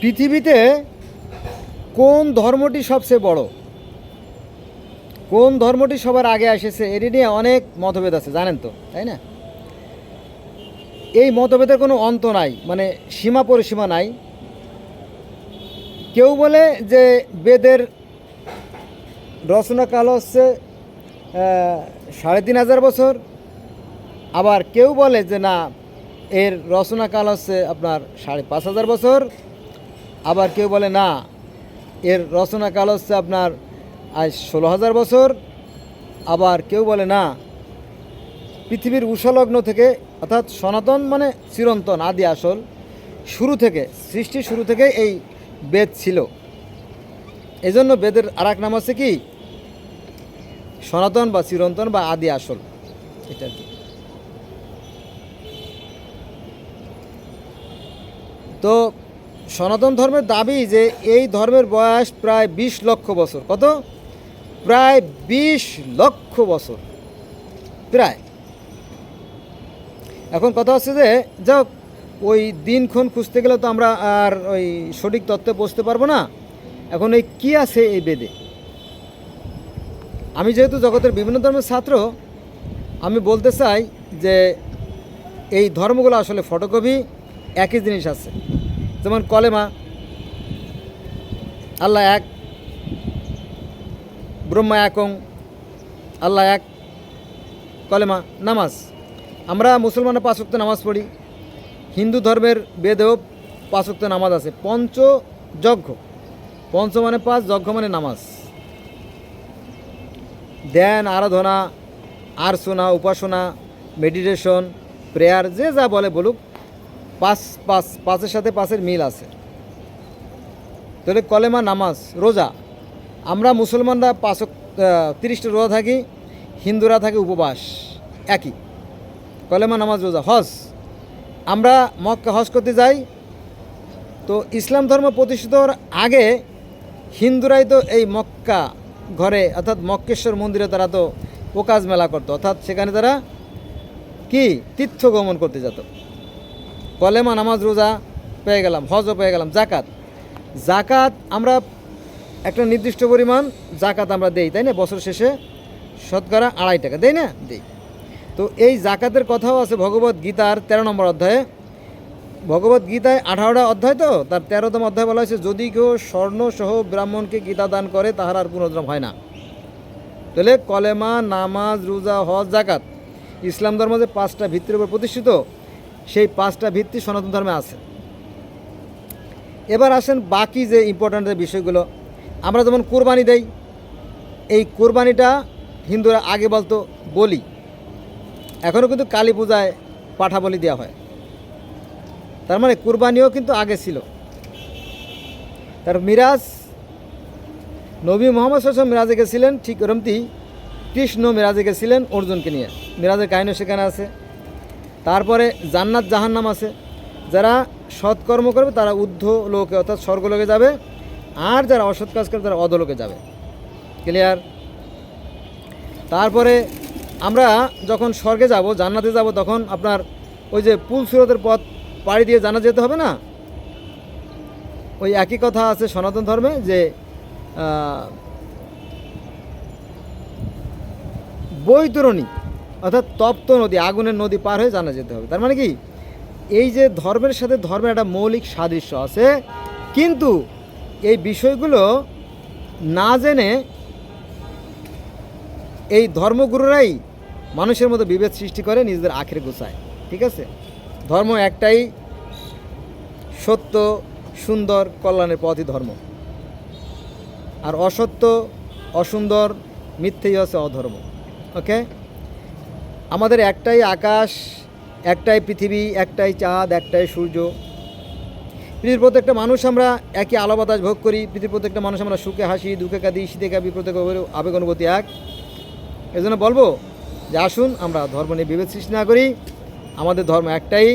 পৃথিবীতে কোন ধর্মটি সবচেয়ে বড়? কোন ধর্মটি সবার আগে এসেছে? এটি নিয়ে অনেক মতভেদ আছে, জানেন তো, তাই না? এই মতভেদের কোনো অন্ত নাই মানে সীমা পরিসীমা নাই। কেউ বলে যে বেদের রচনাকাল হচ্ছে সাড়ে তিন হাজার বছর। আবার কেউ বলে যে না, এর রচনাকাল হচ্ছে আপনার সাড়ে পাঁচ হাজার বছর। আবার কেউ বলে, না, এর রচনাকাল হচ্ছে আপনার আজ ষোলো হাজার বছর। আবার কেউ বলে, না, পৃথিবীর উষলগ্ন থেকে, অর্থাৎ সনাতন মানে চিরন্তন, আদি আসল, শুরু থেকে, সৃষ্টি শুরু থেকে এই বেদ ছিল। এজন্য বেদের আর এক নাম আছে কি? সনাতন বা চিরন্তন বা আদি আসল। এটা কি। তো সনাতন ধর্মের দাবি যে এই ধর্মের বয়স প্রায় বিশ লক্ষ বছর। কত? প্রায় বিশ লক্ষ বছর। প্রায়। এখন কথা হচ্ছে যে, যাক, ওই দিনক্ষণ খুঁজতে গেলে তো আমরা আর ওই সঠিক তত্ত্বে পৌঁছতে পারব না। এখন এই কী আছে এই বেদে? আমি যেহেতু জগতের বিভিন্ন ধর্মের ছাত্র, আমি বলতে চাই যে এই ধর্মগুলো আসলে ফটোকপি, একই জিনিস আছে। যেমন কলেমা, আল্লাহ এক, ব্রহ্মা একং আল্লাহ এক, কলেমা, নামাজ। আমরা মুসলমানের পাঁচক্ত নামাজ পড়ি, হিন্দু ধর্মের বেদেও পাঁচক্ত নামাজ আছে। পঞ্চ যজ্ঞ। পঞ্চ মানে পাঁচ, যজ্ঞ মানে নামাজ। ধ্যান, আরাধনা, আর্চনা, উপাসনা, মেডিটেশন, প্রেয়ার, যে যা বলে বলুক পাঁচ পাঁচ, পাঁচের সাথে পাঁচের মিল আছে। তাহলে কলেমা নামাজ, রোজা। আমরা মুসলমানরা পাঁচ তিরিশটা রোজা থাকি, হিন্দুরা থাকে উপবাস, একই। কলেমা নামাজ, রোজা, হজ। আমরা মক্কা হজ করতে যাই। তো ইসলাম ধর্ম প্রতিষ্ঠিত হওয়ার আগে হিন্দুরাই তো এই মক্কা ঘরে, অর্থাৎ মক্কেশ্বর মন্দিরে তারা তো প্রকাশ মেলা করতো। অর্থাৎ সেখানে তারা কি? তীর্থ গমন করতে যেত। কলেমা নামাজ রোজা পেয়ে গেলাম হজও পেয়ে গেলাম জাকাত। জাকাত আমরা একটা নির্দিষ্ট পরিমাণ জাকাত আমরা দেই তাই না? বছর শেষে শতকরা আড়াই টাকা দেই না? দেই। তো এই জাকাতের কথাও আছে ভগবত গীতার তেরো নম্বর অধ্যায়ে। ভগবত গীতায় আঠারোটা অধ্যায় তো তার তেরোতম অধ্যায় বলা হয়েছে যদি কেউ স্বর্ণ সহ ব্রাহ্মণকে গীতা দান করে তাহার আর পুনর্জন্ম হয় না। তাহলে কলেমা নামাজ রোজা হজ জাকাত ইসলাম ধর্ম যে পাঁচটা ভিত্তির উপর প্রতিষ্ঠিত সেই পাঁচটা ভিত্তি সনাতন ধর্মে আছে। এবার আসেন বাকি যে ইম্পর্ট্যান্ট যে বিষয়গুলো। আমরা যেমন কোরবানি দেই, এই কোরবানিটা হিন্দুরা আগে বলতো বলি। এখনও কিন্তু কালী পূজায় পাঠা বলি দেওয়া হয়। তার মানে কুরবানিও কিন্তু আগে ছিল। তার মিরাজ, নবী মোহাম্মদ সাল্লাম মিরাজে গেছিলেন, ঠিক ওরমতি কৃষ্ণ মিরাজে গেছিলেন অর্জুনকে নিয়ে। মিরাজের কাহিনী সেখানে আছে। তারপরে জান্নাত জাহান্নাম আছে। যারা সৎকর্ম করবে, তারা ঊর্ধ্ব লোকে, অর্থাৎ স্বর্গলোকে যাবে। আর যারা অসৎ কাজ করবে, তারা অধলোকে যাবে। ক্লিয়ার তারপরে আমরা যখন স্বর্গে যাব, জান্নাতে যাব, তখন আপনার ওই যে পুল সুরতের পথ পাড়ি দিয়ে জানা যেতে হবে না? ওই একই কথা আছে সনাতন ধর্মে যে বৈতরণী। অর্থাৎ তপ্ত নদী, আগুনের নদী পার হয়ে জানা যেতে হবে। তার মানে কি? এই যে ধর্মের সাথে ধর্মের একটা মৌলিক সাদৃশ্য আছে, কিন্তু এই বিষয়গুলো না জেনে এই ধর্মগুরুরাই মানুষের মধ্যে বিভেদ সৃষ্টি করে নিজেদের আখের গোছায়। ঠিক আছে? ধর্ম একটাই, সত্য, সুন্দর, কল্যাণের পথই ধর্ম। আর অসত্য, অসুন্দর, মিথ্যেই হচ্ছে অধর্ম। ওকে আমাদের একটাই আকাশ, একটাই পৃথিবী, একটাই চাঁদ, একটাই সূর্য। পৃথিবীর প্রত্যেকটা মানুষ আমরা একই আলো বাতাস ভোগ করি। পৃথিবীর প্রত্যেকটা মানুষ আমরা সুখে হাসি, দুঃখে কাঁদি, শীতে কাঁপি, প্রত্যেক আবেগ অনুভূতি এক। এই জন্য বলব যে আসুন, আমরা ধর্ম নিয়ে বিভেদ সৃষ্টি না করি। আমাদের ধর্ম একটাই।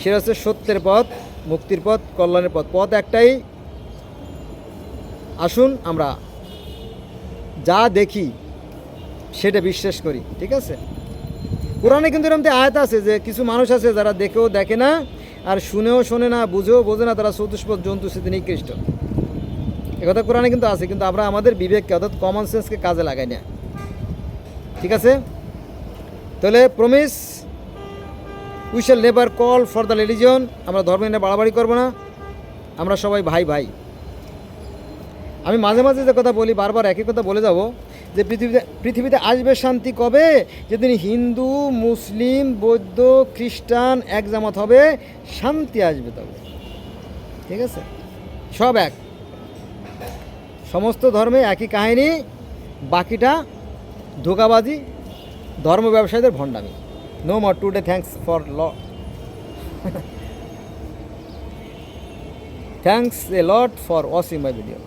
সেটা হচ্ছে সত্যের পথ, মুক্তির পথ, কল্যাণের পথ। পথ একটাই। আসুন, আমরা যা দেখি, সেটা বিশ্বাস করি। ঠিক আছে? কোরআনে কিন্তু এরকম আয়াত আছে যে কিছু মানুষ আছে যারা দেখেও দেখে না আর শুনেও শোনে না, বুঝেও বোঝে না, তারা চতুষ্পদ জন্তু সেদিন নিকৃষ্ট একথা কোরআনে কিন্তু আছে, কিন্তু আমরা আমাদের বিবেককে অর্থাৎ কমন সেন্সকে কাজে লাগাই না। ঠিক আছে? তাহলে promise we shall never call for the religion আমরা ধর্ম নিয়ে বাড়াবাড়ি করব না। আমরা সবাই ভাই ভাই। আমি মাঝে মাঝে যে কথা বলি, বারবার একই কথা বলে যাব যে পৃথিবীতে পৃথিবীতে আসবে শান্তি কবে? যেদিন হিন্দু, মুসলিম, বৌদ্ধ, খ্রিস্টান এক জামাত হবে, শান্তি আসবে তবে। ঠিক আছে? সব এক। সমস্ত ধর্মে একই কাহিনী, বাকিটা ধোকাবাজি, ধর্ম ব্যবসায়ীদের ভণ্ডামি। No more today thanks for all thanks a lot for watching my video